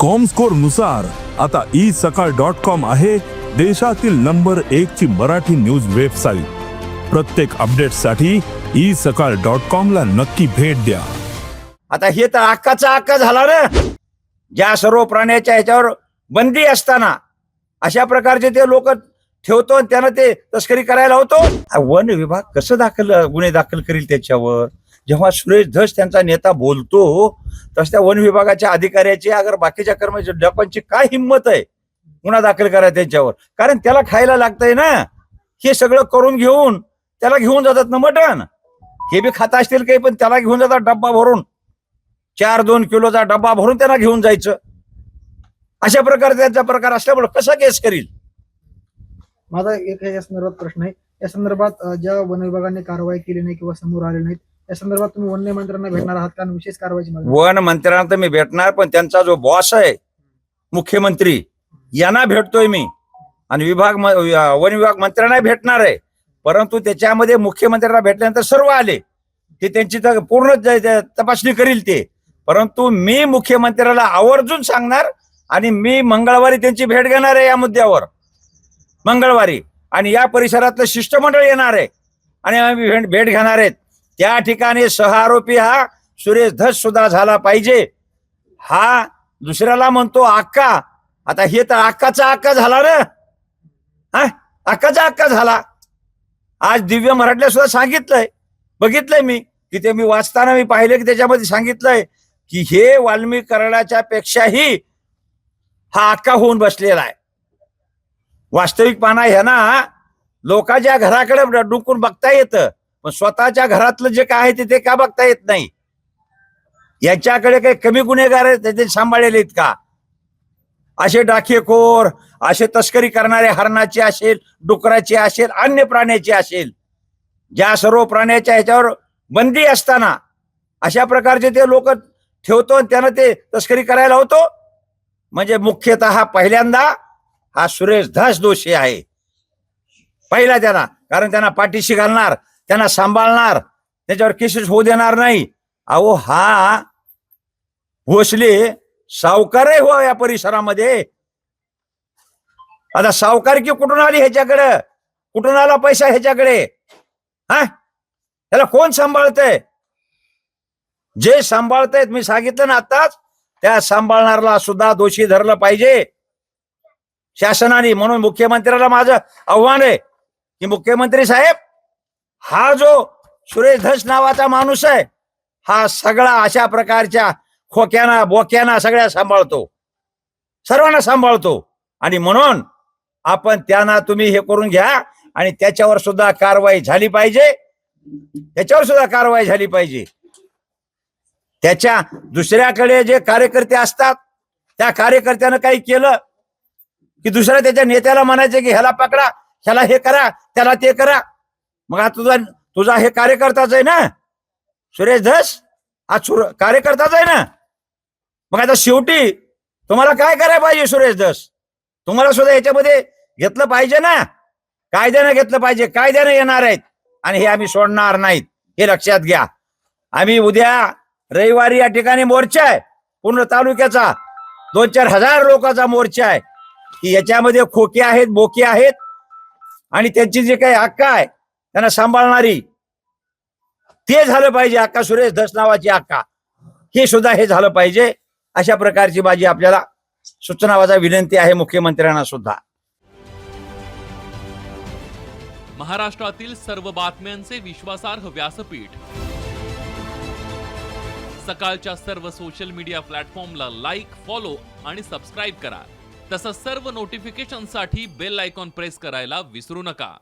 कॉमस्कोरनुसार आता ई सकाळ dot com आहे देशातील नंबर एक ची मराठी न्यूज वेबसाईट प्रत्येक अपडेटसाठी ई सकाळ डॉट कॉम ला नक्की भेट द्या. आता हे तर अक्काचा अक्का झाला ना? ज्या सर्व प्राण्याच्या ह्याच्यावर बंदी असताना अशा प्रकारचे ते लोक ठेवतो आणि त्यांना ते तस्करी करायला होतो वन विभाग कसं दाखल गुन्हे दाखल करील त्याच्यावर? जेव्हा सुरेश धस त्यांचा नेता बोलतो तस त्या वन विभागाच्या अधिकाऱ्याची अगर बाकीच्या कर्मचारी लोकांची काय हिंमत आहे? गुन्हा दाखल करा त्यांच्यावर. कारण त्याला खायला लागतंय ना. हे सगळं करून घेऊन त्याला घेऊन जातात ना मटण. हे बी खाता असतील काही पण त्याला घेऊन जातात डब्बा भरून. चार दोन किलोचा डब्बा भरून त्यांना घेऊन जायचं. अशा प्रकारचा त्यांचा प्रकार असल्यामुळे कसा केस करील? माझा एक या संदर्भात प्रश्न आहे. या संदर्भात ज्या वन विभागाने कारवाई केली नाही किंवा समोर आले नाहीत या संदर्भात तुम्ही वन्य मंत्र्यांना भेटणार आहात कारण विशेष कारवाईची मागणी. वन मंत्र्यांना तर मी भेटणार पण त्यांचा जो बॉस आहे मुख्यमंत्री यांना भेटतोय मी. आणि विभाग वन विभाग मंत्र्यांना भेटणार आहे. परंतु त्याच्यामध्ये मुख्यमंत्र्यांना भेटल्यानंतर सर्व आले. ते त्यांची पूर्ण तपासणी करील ते. परंतु मी मुख्यमंत्र्याला आवर्जून सांगणार आणि मी मंगळवारी त्यांची भेट घेणार आहे या मुद्द्यावर. मंगळवारी. आणि या परिसरातलं शिष्टमंडळ येणार आहे. आणि आम्ही भेट भेट घेणार आहेत. त्या ठिकाणी सहआरोपी हा सुरेश धस सुद्धा झाला पाहिजे. हा दुसऱ्याला म्हणतो अक्का आता हे तर अक्काचा अक्का झाला ना? हा? अक्काचा अक्का झाला. आज दिव्य मराठीला सुद्धा सांगितलंय. बघितलंय मी. की ते मी वाचताना मी पाहिले की त्याच्यामध्ये सांगितलंय की हे वाल्मिक कराडाच्या पेक्षाही हा अक्का होऊन बसलेला आहे. वास्तविक पाना ह्यांना लोकांच्या घराकडे डुकून बघता येतं. पण स्वतःच्या घरातलं जे काय आहे ते- ते का बघता येत नाही? याच्याकडे काही कमी गुन्हेगार आहेत त्याचे सांभाळलेले आहेत का? असे डाकेखोर असे तस्करी करणारे हरणाचे असेल डुकराचे असेल अन्य प्राण्याचे असेल ज्या सर्व प्राण्याच्या ह्याच्यावर बंदी असताना अशा प्रकारचे ते लोक ठेवतो आणि त्यांना ते तस्करी करायला होतो? म्हणजे मुख्यतः पहिल्यांदा हा सुरेश धस दोषी आहे. पहिला त्यांना कारण त्यांना पाठीशी घालणार. त्यांना सांभाळणार त्याच्यावर केसेस होऊ देणार नाही. अहो हा भोसले सावकारही हो या परिसरामध्ये. आता सावकारकी कुठून आली ह्याच्याकडे? कुठून आला पैसा ह्याच्याकडे? हा? त्याला कोण सांभाळतय? जे सांभाळतायत मी सांगितलं ना आताच त्या सांभाळणारला सुद्धा दोषी धरलं पाहिजे. शासनाने म्हणून मुख्यमंत्र्याला माझं आव्हान आहे की मुख्यमंत्री साहेब हा जो सुरेश धस नावाचा माणूस आहे हा सगळा अशा प्रकारच्या खोक्याना बोक्याना सगळ्या सांभाळतो. सर्वांना सांभाळतो. आणि म्हणून आपण त्यांना तुम्ही हे करून घ्या आणि त्याच्यावर सुद्धा कारवाई झाली पाहिजे. त्याच्यावर सुद्धा कारवाई झाली पाहिजे. त्याच्या दुसऱ्याकडे जे कार्यकर्ते असतात त्या कार्यकर्त्यानं काही केलं की दुसऱ्या त्याच्या नेत्याला म्हणायचं की ह्याला पकडा ह्याला हे करा त्याला ते करा. मग आता तुझा तुझा हे कार्यकर्ताच आहे ना? सुरेश धस? हा सुर कार्यकर्ताच आहे ना? मग आता शेवटी तुम्हाला काय करायला पाहिजे सुरेश धस? तुम्हाला सुद्धा याच्यामध्ये घेतलं पाहिजे ना? कायद्यानं घेतलं पाहिजे. कायद्यानं येणार आहेत. आणि हे आम्ही सोडणार नाहीत. हे लक्षात घ्या. आम्ही उद्या रविवारी या ठिकाणी मोर्चा आहे. पूर्ण तालुक्याचा. दोन चार हजार लोकांचा मोर्चा आहे. की याच्यामध्ये खोके आहेत बोके आहेत. आणि त्यांची जे काही हक्क आहे त्यांना सांभाळणारी. ते झालं पाहिजे अक्का सुरेश धस नावाची अक्का हे सुद्धा हे झालं पाहिजे. अशा प्रकारची माझी आपल्याला सूचनावाचा विनंती आहे मुख्यमंत्र्यांना सुद्धा. महाराष्ट्रातील सर्व बातम्यांचे विश्वासार्ह व्यासपीठ. सकाळच्या सर्व सोशल मीडिया प्लॅटफॉर्मला लाईक फॉलो आणि सबस्क्राईब करा. तसंच सर्व नोटिफिकेशनसाठी बेल आयकॉन प्रेस करायला विसरू नका.